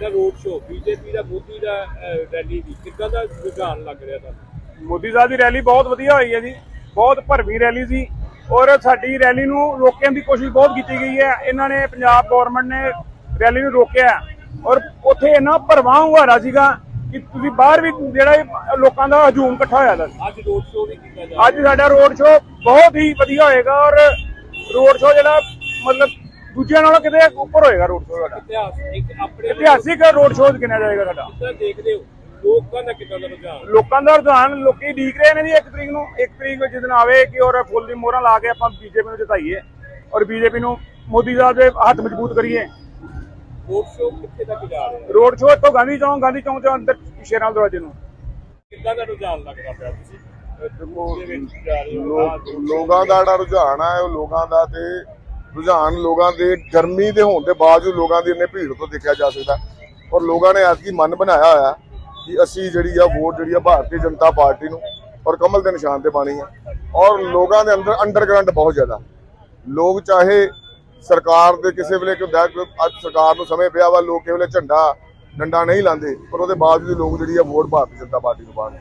ਦਾ road show BJP ਦਾ ਮੋਦੀ ਦਾ rally ਦੀ। ਕਿੱਦਾਂ ਦਾ ਰੁਝਾਨ ਲੱਗ ਰਿਹਾ ਤੁਹਾਨੂੰ? ਮੋਦੀ ਸਾਹਿਬ ਦੀ ਰੈਲੀ ਬਹੁਤ ਵਧੀਆ ਹੋਈ ਹੈ ਜੀ। ਬਹੁਤ ਭਰਵੀਂ ਰੈਲੀ ਸੀ ਔਰ ਸਾਡੀ ਰੈਲੀ ਨੂੰ ਰੋਕਣ ਦੀ ਕੋਸ਼ਿਸ਼ ਬਹੁਤ ਕੀਤੀ ਗਈ ਹੈ। ਇਹਨਾਂ ਨੇ ਪੰਜਾਬ ਗਵਰਨਮੈਂਟ ਨੇ ਰੈਲੀ ਨੂੰ ਰੋਕਿਆ ਔਰ ਉੱਥੇ ਇੰਨਾ ਭਰਵਾਂ ਹੁੰਗਾਰਾ ਸੀਗਾ ਕਿ ਤੁਸੀਂ ਬਾਹਰ ਵੀ ਜਿਹੜਾ ਲੋਕਾਂ ਦਾ ਹਜੂਮ ਇਕੱਠਾ ਹੋਇਆ ਦਾ ਅੱਜ ਰੋਡ ਸ਼ੋ ਵੀ ਕੀਤਾ ਜਾ ਅੱਜ ਸਾਡਾ ਰੋਡ ਸ਼ੋਅ ਬਹੁਤ ਹੀ ਵਧੀਆ ਹੋਏਗਾ ਔਰ ਰੋਡ ਸ਼ੋਅ ਜਿਹੜਾ ਮਤਲਬ ਦੂਜਿਆਂ ਨਾਲੋਂ ਕਿਤੇ ਉੱਪਰ ਹੋਏਗਾ ਰੋਡ ਸ਼ੋਅ ਸਾਡਾ। ਇਤਿਹਾਸ ਇੱਕ ਆਪਣੇ ਇਤਿਹਾਸਿਕ ਰੋਡ ਸ਼ੋਅ ਗਿਣਿਆ ਜਾਏਗਾ ਸਾਡਾ? ਕਿੱਦਾਂ ਦੇਖਦੇ ਹੋ ਲੋਕਾਂ ਦਾ ਕਿੱਦਾਂ ਦਾ ਰੁਝਾਨ? ਲੋਕਾਂ ਦਾ ਰੁਝਾਨ ਲੋਕੀ ਡੀਕ ਰਹੇ ਨੇ ਜੀ 1 ਤਰੀਕ ਨੂੰ 1 ਤਰੀਕ ਜਿਸ ਦਿਨ ਆਵੇ ਕਿ ਔਰ ਫੁੱਲ ਦੀ ਮੋਹਰਾਂ ਲਾ ਕੇ ਆਪਾਂ ਬੀਜੇਪੀ ਨੂੰ ਜਿਤਾਈਏ ਔਰ ਬੀਜੇਪੀ ਨੂੰ ਮੋਦੀ ਸਾਹਿਬ ਦੇ ਹੱਥ ਮਜ਼ਬੂਤ ਕਰੀਏ। ਰੋਡ ਸ਼ੋ ਕਿੱਥੇ ਤੱਕ ਜਾ ਰਿਹਾ ਰੋਡ ਸ਼ੋਅ ਤੋਂ ਗਾਂਧੀ ਚੌਂਕ ਗਾਂਧੀ ਚੌਂਕ ਤੋਂ ਅੰਦਰ ਸ਼ੇਰਾਂ ਦਰਵਾਜ਼ੇ ਨੂੰ। ਕਿੱਦਾਂ ਦਾ ਰੁਝਾਨ ਲੱਗਦਾ ਪਿਆ ਤੁਸੀਂ? ਲੋਕ ਦਾ ਜਿਹੜਾ ਰੁਝਾਨ ਹੈ ਉਹ ਲੋਕਾਂ ਦਾ ਤੇ ਰੁਝਾਨ ਲੋਕਾਂ ਦੇ, ਗਰਮੀ ਦੇ ਹੋਣ ਦੇ ਬਾਵਜੂਦ ਲੋਕਾਂ ਦੀ ਇੰਨੇ ਭੀੜ ਤੋਂ ਦੇਖਿਆ ਜਾ ਸਕਦਾ। ਔਰ ਲੋਕਾਂ ਨੇ ਐਤਕੀ ਮਨ ਬਣਾਇਆ ਹੋਇਆ ਕਿ ਅਸੀਂ ਜਿਹੜੀ ਆ ਵੋਟ ਜਿਹੜੀ ਆ ਭਾਰਤੀ ਜਨਤਾ ਪਾਰਟੀ ਨੂੰ ਔਰ ਕਮਲ ਦੇ ਨਿਸ਼ਾਨ ਤੇ ਪਾਣੀ ਹੈ ਔਰ ਲੋਕਾਂ ਦੇ ਅੰਦਰ ਅੰਡਰਗਰਾਉਂਡ ਬਹੁਤ ਜ਼ਿਆਦਾ। ਲੋਕ ਚਾਹੇ ਸਰਕਾਰ ਦੇ ਕਿਸੇ ਵੇਲੇ ਕੋਈ ਅੱਜ ਸਰਕਾਰ ਨੂੰ ਸਮੇਂ ਪਿਆ ਵਾ, ਲੋਕ ਕਿਸੇ ਵੇਲੇ ਝੰਡਾ, ਡੰਡਾ ਨਹੀਂ ਲਾਉਂਦੇ, ਪਰ ਉਹਦੇ ਬਾਵਜੂਦ ਲੋਕ ਜਿਹੜੀ ਆ ਵੋਟ ਭਾਰਤੀ ਜਨਤਾ ਪਾਰਟੀ ਨੂੰ ਪਾਉਣ।